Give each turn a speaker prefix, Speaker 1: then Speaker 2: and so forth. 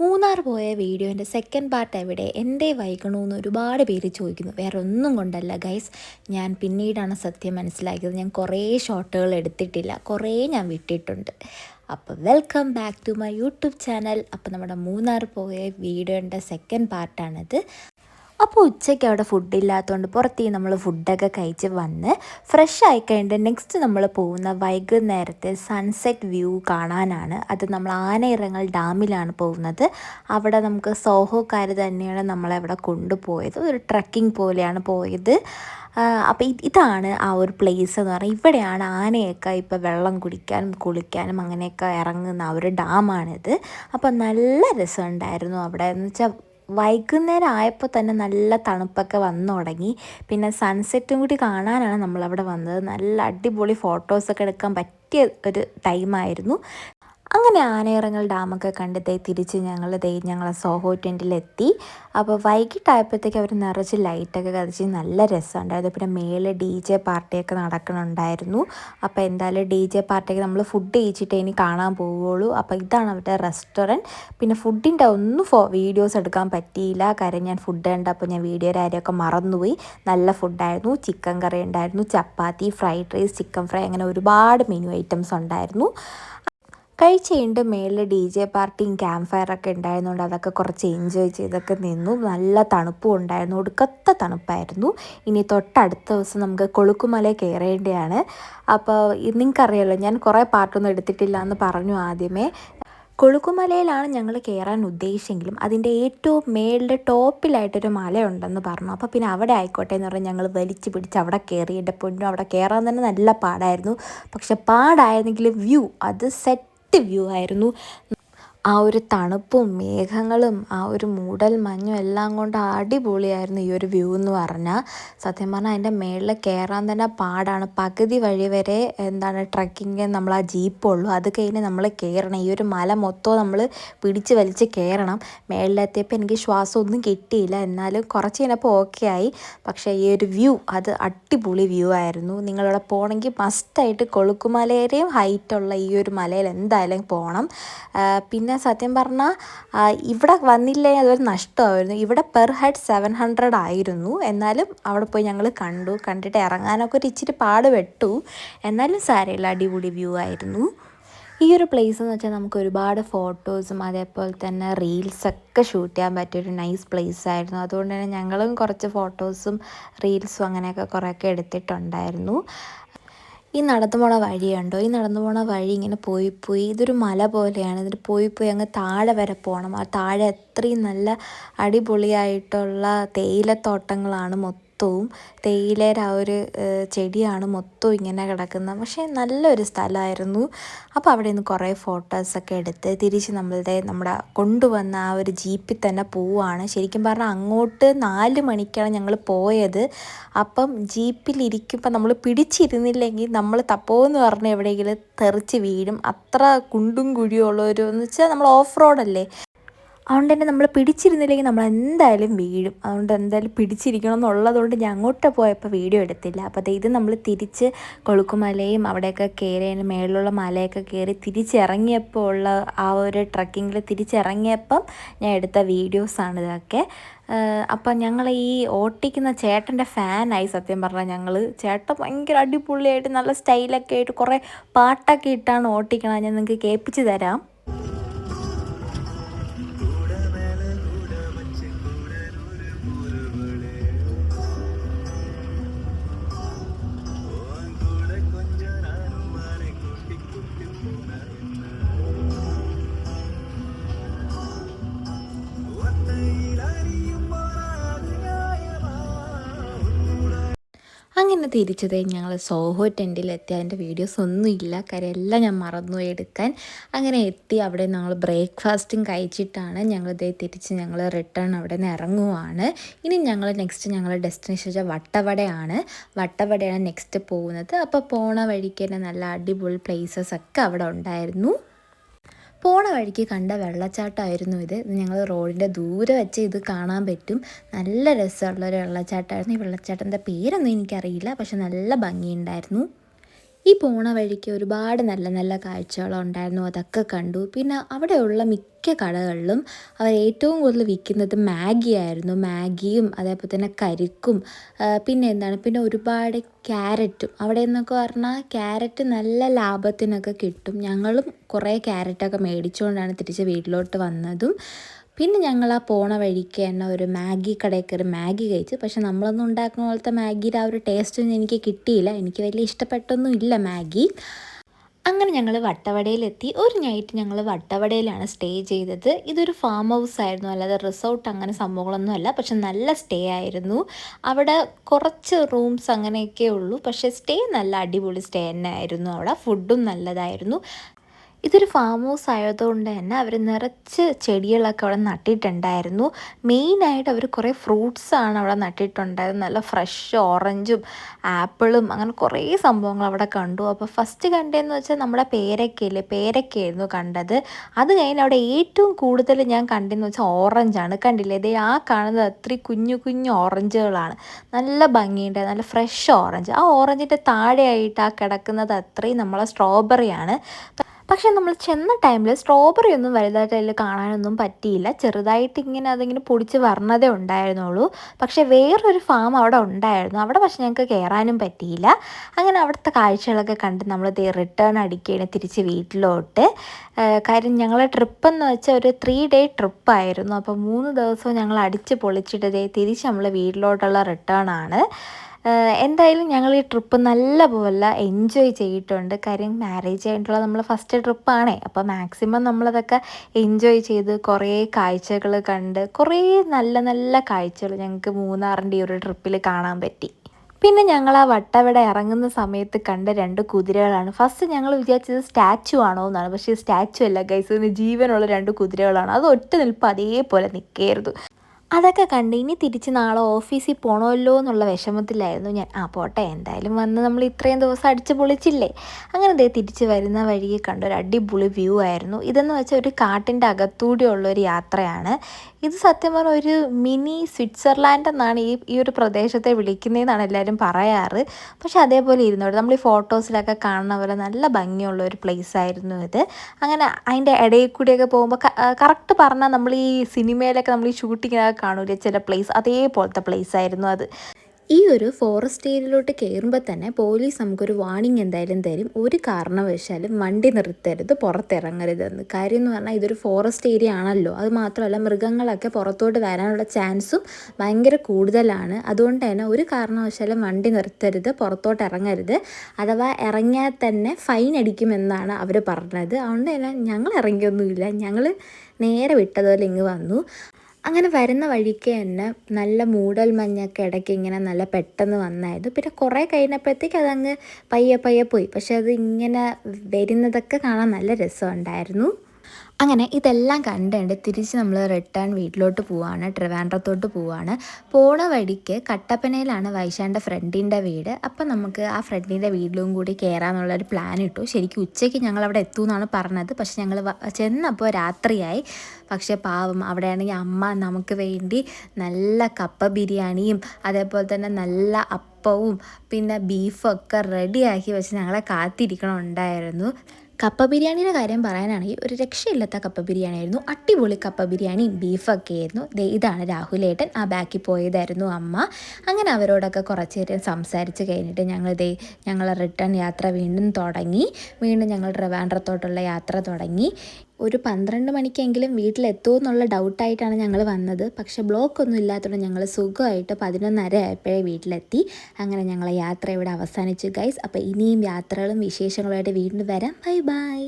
Speaker 1: മൂന്നാർ പോയ വീഡിയോന്റെ second part എവിടെ? എന്തേ വൈകണമെന്ന് ഒരുപാട് പേര് ചോദിക്കുന്നു. വേറെ ഒന്നും കൊണ്ടല്ല ഗൈസ് ഞാൻ പിന്നീടാണ് സത്യം മനസ്സിലാക്കിയത്. ഞാൻ കുറേ ഷോട്ടുകൾ എടുത്തിട്ടില്ല. കുറേ ഞാൻ വിട്ടിട്ടുണ്ട്. അപ്പോൾ welcome back to my YouTube channel അപ്പോൾ നമ്മുടെ മൂന്നാർ പോയ വീഡിയോന്റെ സെക്കൻഡ് പാർട്ടാണിത് അപ്പോൾ ഉച്ചയ്ക്ക് അവിടെ ഫുഡ് ഇല്ലാത്തതുകൊണ്ട് പുറത്ത് നമ്മൾ ഫുഡൊക്കെ കഴിച്ച് വന്ന് ഫ്രഷ് ആയി കഴിഞ്ഞിട്ട് നെക്സ്റ്റ് നമ്മൾ പോകുന്ന വൈകുന്നേരത്തെ സൺസെറ്റ് വ്യൂ കാണാനാണ്. അത് നമ്മൾ ആനയിറങ്ങൽ ഡാമിലാണ് പോകുന്നത്. അവിടെ നമുക്ക് സോഹോക്കാർ തന്നെയാണ് നമ്മളെ അവിടെ കൊണ്ടുപോയത്. ഒരു ട്രക്കിംഗ് പോലെയാണ് പോയത്. അപ്പോൾ ഇതാണ് ആ ഒരു പ്ലേസ് എന്ന് പറഞ്ഞാൽ ഇവിടെയാണ് ആനയൊക്കെ ഇപ്പോൾ വെള്ളം കുടിക്കാനും കുളിക്കാനും അങ്ങനെയൊക്കെ ഇറങ്ങുന്ന ആ ഒരു ഡാമാണിത്. അപ്പോൾ നല്ല രസമുണ്ടായിരുന്നു അവിടെ. എന്ന് വെച്ചാൽ വൈകുന്നേരം ആയപ്പോൾ തന്നെ നല്ല തണുപ്പൊക്കെ വന്നു തുടങ്ങി. പിന്നെ സൺസെറ്റും കൂടി കാണാനാണ് നമ്മളവിടെ വന്നത്. നല്ല അടിപൊളി ഫോട്ടോസൊക്കെ എടുക്കാൻ പറ്റിയ ഒരു ടൈമായിരുന്നു അങ്ങനെ ആനയിറങ്ങൽ ഡാമൊക്കെ കണ്ട് ദേ തിരിച്ച് ഞങ്ങൾ ദൈ ഞങ്ങളെ സോഹോ ടെന്റിലെത്തി. അപ്പോൾ വൈകിട്ടായപ്പോഴത്തേക്ക് അവർ നിറച്ച് ലൈറ്റൊക്കെ കത്തിച്ച് നല്ല രസമുണ്ടായിരുന്നു പിന്നെ മേലെ ഡി ജെ പാർട്ടിയൊക്കെ നടക്കണുണ്ടായിരുന്നു. അപ്പോൾ എന്തായാലും ഡി ജെ പാർട്ടിയൊക്കെ നമ്മൾ ഫുഡ് കഴിച്ചിട്ടേ ഇനി കാണാൻ പോവുകയുള്ളൂ. അപ്പോൾ ഇതാണ് അവരുടെ റെസ്റ്റോറന്റ് പിന്നെ ഫുഡിന്റെ ഒന്നും ഫോ വീഡിയോസ് എടുക്കാൻ പറ്റിയില്ല. കാര്യം ഞാൻ ഫുഡ് കണ്ടപ്പോൾ ഞാൻ വീഡിയോ കാര്യമൊക്കെ മറന്നുപോയി. നല്ല ഫുഡായിരുന്നു ചിക്കൻ കറി ഉണ്ടായിരുന്നു. Chapati fried rice chicken fry അങ്ങനെ ഒരുപാട് മെനു ഐറ്റംസ് ഉണ്ടായിരുന്നു. കഴിച്ച് കഴിഞ്ഞിട്ട് മേളിൽ ഡി ജെ പാർട്ടിയും ക്യാമ്പ് ഫയറൊക്കെ ഉണ്ടായിരുന്നുകൊണ്ട് അതൊക്കെ കുറച്ച് എൻജോയ് ചെയ്തൊക്കെ നിന്നു. നല്ല തണുപ്പും ഉണ്ടായിരുന്നു. ഒടുക്കത്തെ തണുപ്പായിരുന്നു. ഇനി തൊട്ടടുത്ത ദിവസം നമുക്ക് കൊളുക്കുമല കയറേണ്ടതാണ്. അപ്പോൾ നിങ്ങൾക്കറിയാലോ ഞാൻ കുറേ പാട്ടൊന്നും എടുത്തിട്ടില്ല എന്ന് പറഞ്ഞു ആദ്യമേ. കൊളുക്കുമലയിലാണ് ഞങ്ങൾ കയറാൻ ഉദ്ദേശിച്ചെങ്കിലും അതിന്റെ ഏറ്റവും മേളിലെ ടോപ്പിലായിട്ടൊരു മലയുണ്ടെന്ന് പറഞ്ഞു. അപ്പോൾ പിന്നെ അവിടെ ആയിക്കോട്ടെ എന്ന് പറഞ്ഞ് ഞങ്ങൾ വലിച്ചു പിടിച്ച് അവിടെ കയറി. എന്റെ പൊന്നും അവിടെ കയറാൻ തന്നെ നല്ല പാടായിരുന്നു. പക്ഷെ പാടായിരുന്നെങ്കിൽ വ്യൂ അത് സെറ്റ് വ്യൂ ആയിരുന്നു. ആ ഒരു തണുപ്പും മേഘങ്ങളും ആ ഒരു മൂടൽ മഞ്ഞും എല്ലാം കൊണ്ട് അടിപൊളിയായിരുന്നു ഈ ഒരു വ്യൂ എന്ന് പറഞ്ഞാൽ സത്യം പറഞ്ഞാൽ അതിന്റെ മേളിൽ കയറാൻ തന്നെ പാടാണ്. പകുതി വഴി വരെ എന്താണ് ട്രക്കിങ് നമ്മൾ ആ ജീപ്പുള്ളൂ അത് കഴിഞ്ഞ് നമ്മൾ കയറണം ഈ ഒരു മല മൊത്തം നമ്മൾ പിടിച്ച് വലിച്ച് കയറണം മേളിലെത്തിയപ്പോൾ എനിക്ക് ശ്വാസം ഒന്നും കിട്ടിയില്ല. എന്നാലും കുറച്ച് കഴിഞ്ഞപ്പോൾ ഓക്കെ ആയി. പക്ഷേ ഈ ഒരു വ്യൂ അത് അടിപൊളി വ്യൂ ആയിരുന്നു. നിങ്ങളിവിടെ പോകണമെങ്കിൽ മസ്റ്റായിട്ട് കൊളുക്കുമലയുടെയും ഹൈറ്റുള്ള ഈ ഒരു മലയിൽ എന്തായാലും പോകണം പിന്നെ സത്യം പറഞ്ഞാൽ ഇവിടെ വന്നില്ലേ അതൊരു നഷ്ടമായിരുന്നു. ഇവിടെ പെർ ഹെഡ് സെവൻ ഹൺഡ്രഡ് ആയിരുന്നു. എന്നാലും അവിടെ പോയി ഞങ്ങൾ കണ്ടു. കണ്ടിട്ട് ഇറങ്ങാനൊക്കെ ഒരു ഇച്ചിരി പാട് വെട്ടു എന്നാലും സാരമില്ല അടിപൊളി വ്യൂ ആയിരുന്നു. ഈ ഒരു പ്ലേസ് എന്ന് വെച്ചാൽ നമുക്ക് ഒരുപാട് ഫോട്ടോസും അതേപോലെ തന്നെ റീൽസൊക്കെ ഷൂട്ട് ചെയ്യാൻ പറ്റിയൊരു നൈസ് പ്ലേസ് ആയിരുന്നു. അതുകൊണ്ട് തന്നെ ഞങ്ങളും കുറച്ച് ഫോട്ടോസും റീൽസും അങ്ങനെയൊക്കെ കുറേയൊക്കെ എടുത്തിട്ടുണ്ടായിരുന്നു. ഈ നടന്നു പോണ വഴിയുണ്ടോ ഈ നടന്നു പോണ വഴി ഇങ്ങനെ പോയി പോയി ഇതൊരു മല പോലെയാണ്. ഇതിന് പോയി പോയി അങ്ങ് താഴെ വരെ പോകണം ആ താഴെ അത്രയും നല്ല അടിപൊളിയായിട്ടുള്ള തേയിലത്തോട്ടങ്ങളാണ് മൊത്തം മൊത്തവും തേയിലയുടെ ആ ഒരു ചെടിയാണ് മൊത്തവും ഇങ്ങനെ കിടക്കുന്നത്. പക്ഷേ നല്ലൊരു സ്ഥലമായിരുന്നു. അപ്പോൾ അവിടെ നിന്ന് കുറേ ഫോട്ടോസൊക്കെ എടുത്ത് തിരിച്ച് നമ്മളുടെ നമ്മുടെ കൊണ്ടുവന്ന ആ ഒരു ജീപ്പിൽ തന്നെ പോവുകയാണ്. ശരിക്കും പറഞ്ഞാൽ അങ്ങോട്ട് നാല് മണിക്കാണ് ഞങ്ങൾ പോയത്. അപ്പം ജീപ്പിലിരിക്കുമ്പോൾ നമ്മൾ പിടിച്ചിരുന്നില്ലെങ്കിൽ നമ്മൾ തപ്പോന്ന് പറഞ്ഞ് എവിടെയെങ്കിലും തെറിച്ച് വീഴും. അത്ര കുണ്ടും കുഴിയുള്ളൊരു എന്ന് വെച്ചാൽ നമ്മൾ ഓഫ് റോഡല്ലേ അതുകൊണ്ട് തന്നെ നമ്മൾ പിടിച്ചിരുന്നില്ലെങ്കിൽ നമ്മൾ എന്തായാലും വീഴും. അതുകൊണ്ട് എന്തായാലും പിടിച്ചിരിക്കണം എന്നുള്ളതുകൊണ്ട് ഞാൻ അങ്ങോട്ട് പോയപ്പോൾ വീഡിയോ എടുത്തില്ല. അപ്പോൾ അത് ഇത് നമ്മൾ തിരിച്ച് കൊളുക്കുമലയും അവിടെയൊക്കെ കയറി അതിന് മേളിലുള്ള മലയൊക്കെ കയറി തിരിച്ചിറങ്ങിയപ്പോൾ ഉള്ള ആ ഒരു ട്രക്കിങ്ങിൽ തിരിച്ചിറങ്ങിയപ്പം ഞാൻ എടുത്ത വീഡിയോസാണ് ഇതൊക്കെ. അപ്പം ഞങ്ങൾ ഈ ഓട്ടിക്കുന്ന ചേട്ടന്റെ ഫാനായി സത്യം പറഞ്ഞാൽ ഞങ്ങൾ ചേട്ടൻ ഭയങ്കര അടിപൊളിയായിട്ട് നല്ല സ്റ്റൈലൊക്കെ ആയിട്ട് കുറേ പാട്ടൊക്കെ ഇട്ടാണ് ഓട്ടിക്കണം ഞാൻ നിങ്ങൾക്ക് കേൾപ്പിച്ച് തരാം. അങ്ങനെ തിരിച്ചത് ഞങ്ങൾ സോഹോ ടെന്റിലെത്തി. അതിന്റെ വീഡിയോസ് ഒന്നും ഇല്ല. കാര്യം എല്ലാം ഞാൻ മറന്നു എടുക്കാൻ. അങ്ങനെ എത്തി. അവിടെ ഞങ്ങൾ ബ്രേക്ക്ഫാസ്റ്റും കഴിച്ചിട്ടാണ് ഞങ്ങൾ ഇതേ തിരിച്ച് ഞങ്ങൾ റിട്ടേൺ അവിടെ നിന്ന് ഇറങ്ങുവാണ്. ഇനി ഞങ്ങൾ നെക്സ്റ്റ് ഞങ്ങൾ ഡെസ്റ്റിനേഷൻ വെച്ചാൽ വട്ടവടയാണ്. വട്ടവടയാണ് നെക്സ്റ്റ് പോകുന്നത്. അപ്പോൾ പോണ വഴിക്ക് തന്നെ നല്ല അടിപൊളി പ്ലേസസ് ഒക്കെ അവിടെ ഉണ്ടായിരുന്നു. പോണ വഴിക്ക് കണ്ട വെള്ളച്ചാട്ടമായിരുന്നു ഇത്. ഞങ്ങൾ റോഡിന്റെ ദൂരെ വെച്ച് ഇത് കാണാൻ പറ്റും. നല്ല രസമുള്ളൊരു വെള്ളച്ചാട്ടമായിരുന്നു. ഈ വെള്ളച്ചാട്ടത്തിന്റെ പേരൊന്നും എനിക്കറിയില്ല പക്ഷെ നല്ല ഭംഗിയുണ്ടായിരുന്നു. ഈ പോണ വഴിക്ക് ഒരുപാട് നല്ല നല്ല കാഴ്ചകളുണ്ടായിരുന്നു. അതൊക്കെ കണ്ടു. പിന്നെ അവിടെയുള്ള മിക്ക കടകളിലും അവർ ഏറ്റവും കൂടുതൽ വിൽക്കുന്നത് മാഗി ആയിരുന്നു. മാഗിയും അതേപോലെ തന്നെ കരിക്കും പിന്നെ എന്താണ്? പിന്നെ ഒരുപാട് ക്യാരറ്റും. അവിടെ എന്നൊക്കെ പറഞ്ഞാൽ ക്യാരറ്റ് നല്ല ലാഭത്തിനൊക്കെ കിട്ടും. ഞങ്ങളും കുറേ ക്യാരറ്റൊക്കെ മേടിച്ചുകൊണ്ടാണ് തിരിച്ച് വീട്ടിലോട്ട് വന്നതും. പിന്നെ ഞങ്ങൾ ആ പോണ വഴിക്ക് തന്നെ ഒരു മാഗി കടയിൽ കയറി മാഗി കഴിച്ചു. പക്ഷെ നമ്മളൊന്നും ഉണ്ടാക്കുന്ന പോലത്തെ മാഗിയുടെ ആ ഒരു ടേസ്റ്റൊന്നും എനിക്ക് കിട്ടിയില്ല. എനിക്ക് വലിയ ഇഷ്ടപ്പെട്ടൊന്നും ഇല്ല മാഗി. അങ്ങനെ ഞങ്ങൾ വട്ടവടയിലെത്തി. ഒരു നൈറ്റ് ഞങ്ങൾ വട്ടവടയിലാണ് സ്റ്റേ ചെയ്തത്. ഇതൊരു ഫാം ഹൗസ് ആയിരുന്നു. അല്ലാതെ റിസോർട്ട് അങ്ങനെ സംഭവങ്ങളൊന്നും അല്ല. പക്ഷെ നല്ല സ്റ്റേ ആയിരുന്നു. അവിടെ കുറച്ച് റൂംസ് അങ്ങനെയൊക്കെ ഉള്ളൂ. പക്ഷേ സ്റ്റേ നല്ല അടിപൊളി സ്റ്റേ തന്നെ ആയിരുന്നു. അവിടെ ഫുഡും നല്ലതായിരുന്നു. ഇതൊരു ഫാം ഹൗസ് ആയതുകൊണ്ട് തന്നെ അവർ നിറച്ച് ചെടികളൊക്കെ അവിടെ നട്ടിട്ടുണ്ടായിരുന്നു. മെയിനായിട്ട് അവർ കുറേ ഫ്രൂട്ട്സാണ് അവിടെ നട്ടിട്ടുണ്ടായിരുന്നത്. നല്ല ഫ്രഷ് ഓറഞ്ചും ആപ്പിളും അങ്ങനെ കുറേ സംഭവങ്ങൾ അവിടെ കണ്ടു. അപ്പോൾ ഫസ്റ്റ് കണ്ടതെന്ന് വെച്ചാൽ നമ്മുടെ പേരക്കയില്ലേ? പേരക്കയായിരുന്നു കണ്ടത്. അത് കഴിഞ്ഞ് അവിടെ ഏറ്റവും കൂടുതൽ ഞാൻ കണ്ടതെന്ന് വെച്ചാൽ ഓറഞ്ചാണ് കണ്ടില്ലേ? ഇതേ ആ കാണുന്നത് അത്രയും കുഞ്ഞു കുഞ്ഞു ഓറഞ്ചുകളാണ് നല്ല ഭംഗിയുണ്ട്. നല്ല ഫ്രഷ് ഓറഞ്ച് ആ ഓറഞ്ചിന്റെ താഴെയായിട്ട് ആ കിടക്കുന്നത് അത്രയും നമ്മളെ സ്ട്രോബെറിയാണ് പക്ഷേ നമ്മൾ ചെന്ന ടൈമിൽ സ്ട്രോബെറി ഒന്നും വലുതായിട്ട് അതിൽ കാണാനൊന്നും പറ്റിയില്ല. ചെറുതായിട്ട് ഇങ്ങനെ അതിങ്ങനെ പൊടിച്ച് വരണതേ ഉണ്ടായിരുന്നുള്ളൂ. പക്ഷേ വേറൊരു ഫാം അവിടെ ഉണ്ടായിരുന്നു. അവിടെ പക്ഷെ ഞങ്ങൾക്ക് കയറാനും പറ്റിയില്ല. അങ്ങനെ അവിടുത്തെ കാഴ്ചകളൊക്കെ കണ്ട് നമ്മൾ റിട്ടേൺ അടിക്കുകയാണ് തിരിച്ച് വീട്ടിലോട്ട്. കാര്യം ഞങ്ങളെ ട്രിപ്പെന്ന് വെച്ചാൽ ഒരു ത്രീ ഡേ ട്രിപ്പായിരുന്നു അപ്പോൾ മൂന്ന് ദിവസവും ഞങ്ങൾ അടിച്ച് പൊളിച്ചിട്ട് തിരിച്ച് നമ്മൾ വീട്ടിലോട്ടുള്ള റിട്ടേൺ ആണ്. എന്തായാലും ഞങ്ങൾ ഈ ട്രിപ്പ് നല്ലപോലെ എൻജോയ് ചെയ്തിട്ടുണ്ട്. കാര്യം മാരേജ് ആയിട്ടുള്ള നമ്മൾ ഫസ്റ്റ് ട്രിപ്പാണേ അപ്പോൾ മാക്സിമം നമ്മളതൊക്കെ എൻജോയ് ചെയ്ത് കുറേ കാഴ്ചകൾ കണ്ട് കുറേ നല്ല നല്ല കാഴ്ചകൾ ഞങ്ങൾക്ക് മൂന്നാറിന്റെ ഈ ഒരു ട്രിപ്പിൽ കാണാൻ പറ്റി. പിന്നെ ഞങ്ങൾ ആ വട്ടവിടെ ഇറങ്ങുന്ന സമയത്ത് കണ്ട രണ്ട് കുതിരകളാണ്. ഫസ്റ്റ് ഞങ്ങൾ വിചാരിച്ചത് സ്റ്റാച്ചു ആണോ എന്നാണ്. പക്ഷേ സ്റ്റാച്ചു അല്ല ഗൈസ് ജീവനുള്ള രണ്ട് കുതിരകളാണ്. അത് ഒറ്റ നിൽപ്പ് അതേപോലെ നിൽക്കരുത്. അതൊക്കെ കണ്ട് ഇനി തിരിച്ച് നാളെ ഓഫീസിൽ പോകണമല്ലോ എന്നുള്ള വിഷമത്തിലായിരുന്നു ഞാൻ. ആ പോട്ടെ എന്തായാലും വന്ന് നമ്മൾ ഇത്രയും ദിവസം അടിച്ച് പൊളിച്ചില്ലേ? അങ്ങനെ ദേ തിരിച്ച് വരുന്ന വഴിയെ കണ്ട ഒരു അടിപൊളി വ്യൂ ആയിരുന്നു. ഇതെന്ന് വെച്ചാൽ ഒരു കാട്ടിന്റെ അകത്തൂടെയുള്ള ഒരു യാത്രയാണ്. ഇത് സത്യം പറഞ്ഞാൽ ഒരു മിനി സ്വിറ്റ്സർലാൻഡ് എന്നാണ് ഈ ഈ ഒരു പ്രദേശത്തെ വിളിക്കുന്നതെന്നാണ് എല്ലാവരും പറയാറ്. പക്ഷേ അതേപോലെ ഇരുന്നോട്ട് നമ്മൾ ഈ ഫോട്ടോസിലൊക്കെ കാണുന്ന പോലെ നല്ല ഭംഗിയുള്ള ഒരു പ്ലേസ് ആയിരുന്നു ഇത്. അങ്ങനെ അതിന്റെ ഇടയിൽ കൂടിയൊക്കെ പോകുമ്പോൾ കറക്റ്റ് പറഞ്ഞാൽ നമ്മൾ ഈ സിനിമയിലൊക്കെ നമ്മൾ ഈ ഷൂട്ടിങ്ങിനൊക്കെ കാണൂലേ ചില പ്ലേസ് അതേപോലത്തെ പ്ലേസ് ആയിരുന്നു അത്. ഈ ഒരു ഫോറസ്റ്റ് ഏരിയയിലോട്ട് കയറുമ്പോൾ തന്നെ പോലീസ് നമുക്കൊരു വാണിംഗ് എന്തായാലും തരും. ഒരു കാരണവശാലും വണ്ടി നിർത്തരുത് പുറത്തിറങ്ങരുതെന്ന് കാര്യം എന്ന് പറഞ്ഞാൽ ഇതൊരു ഫോറസ്റ്റ് ഏരിയ ആണല്ലോ. അത് മാത്രമല്ല മൃഗങ്ങളൊക്കെ പുറത്തോട്ട് വരാനുള്ള ചാൻസും ഭയങ്കര കൂടുതലാണ്. അതുകൊണ്ട് തന്നെ ഒരു കാരണവശാലും വണ്ടി നിർത്തരുത് പുറത്തോട്ട് ഇറങ്ങരുത്. അഥവാ ഇറങ്ങിയാൽ തന്നെ ഫൈൻ അടിക്കുമെന്നാണ് അവർ പറഞ്ഞത്. അതുകൊണ്ട് തന്നെ ഞങ്ങൾ ഇറങ്ങിയൊന്നുമില്ല. ഞങ്ങൾ നേരെ വിട്ടതുപോലെ ഇങ്ങ് വന്നു. അങ്ങനെ വരുന്ന വഴിക്ക് തന്നെ നല്ല മൂടൽ മഞ്ഞൊക്കെ ഇടയ്ക്ക് ഇങ്ങനെ നല്ല പെട്ടെന്ന് വന്നായിരുന്നു. പിന്നെ കുറേ കഴിഞ്ഞപ്പോഴത്തേക്ക് അതങ്ങ് പയ്യെ പയ്യെ പോയി. പക്ഷെ അത് ഇങ്ങനെ വരുന്നതൊക്കെ കാണാൻ നല്ല രസമുണ്ടായിരുന്നു. അങ്ങനെ ഇതെല്ലാം കണ്ടുകൊണ്ട് തിരിച്ച് നമ്മൾ റിട്ടേൺ വീട്ടിലോട്ട് പോവാണ് ട്രിവാൻഡ്രത്തോട്ട് പോവാണ്. പോണ വഴിക്ക് കട്ടപ്പനയിലാണ് വൈശാന്റെ ഫ്രണ്ടിന്റെ വീട്. അപ്പം നമുക്ക് ആ ഫ്രണ്ടിന്റെ വീട്ടിലും കൂടി കയറാമെന്നുള്ളൊരു പ്ലാൻ ഇട്ടു. ശരിക്കും ഉച്ചയ്ക്ക് ഞങ്ങൾ അവിടെ എത്തുമെന്നാണ് പറഞ്ഞത്. പക്ഷെ ഞങ്ങൾ ചെന്നപ്പോൾ രാത്രിയായി. പക്ഷേ പാവം അവിടെയാണെങ്കിൽ അമ്മ നമുക്ക് വേണ്ടി നല്ല കപ്പ ബിരിയാണിയും അതേപോലെ തന്നെ നല്ല അപ്പവും പിന്നെ ബീഫൊക്കെ റെഡിയാക്കി വെച്ച് ഞങ്ങളെ കാത്തിരിക്കണമുണ്ടായിരുന്നു കപ്പ ബിരിയാണിയുടെ കാര്യം പറയാനാണെങ്കിൽ ഒരു രക്ഷയില്ലാത്ത കപ്പ ബിരിയാണി ആയിരുന്നു അടിപൊളി കപ്പ ബിരിയാണിയും ബീഫൊക്കെ ആയിരുന്നു. ഇതാണ് രാഹുലേട്ടൻ ആ ബാക്കിൽ പോയതായിരുന്നു അമ്മ. അങ്ങനെ അവരോടൊക്കെ കുറച്ച് നേരം സംസാരിച്ച് കഴിഞ്ഞിട്ട് ഞങ്ങൾ ദേ ഞങ്ങളെ റിട്ടേൺ യാത്ര വീണ്ടും തുടങ്ങി. വീണ്ടും ഞങ്ങൾ ട്രിവാൻഡ്രത്തോട്ടുള്ള യാത്ര തുടങ്ങി. ഒരു പന്ത്രണ്ട് മണിക്കെങ്കിലും വീട്ടിലെത്തുമോ എന്നുള്ള ഡൗട്ടായിട്ടാണ് ഞങ്ങൾ വന്നത്. പക്ഷെ ബ്ലോക്ക് ഒന്നും ഇല്ലാത്തതുകൊണ്ട് ഞങ്ങൾ സുഖമായിട്ട് പതിനൊന്നര ആയപ്പോഴേ വീട്ടിലെത്തി. അങ്ങനെ ഞങ്ങളെ യാത്ര ഇവിടെ അവസാനിച്ചു ഗൈസ് അപ്പോൾ ഇനിയും യാത്രകളും വിശേഷങ്ങളുമായിട്ട് വീണ്ടും വരാം. Bye bye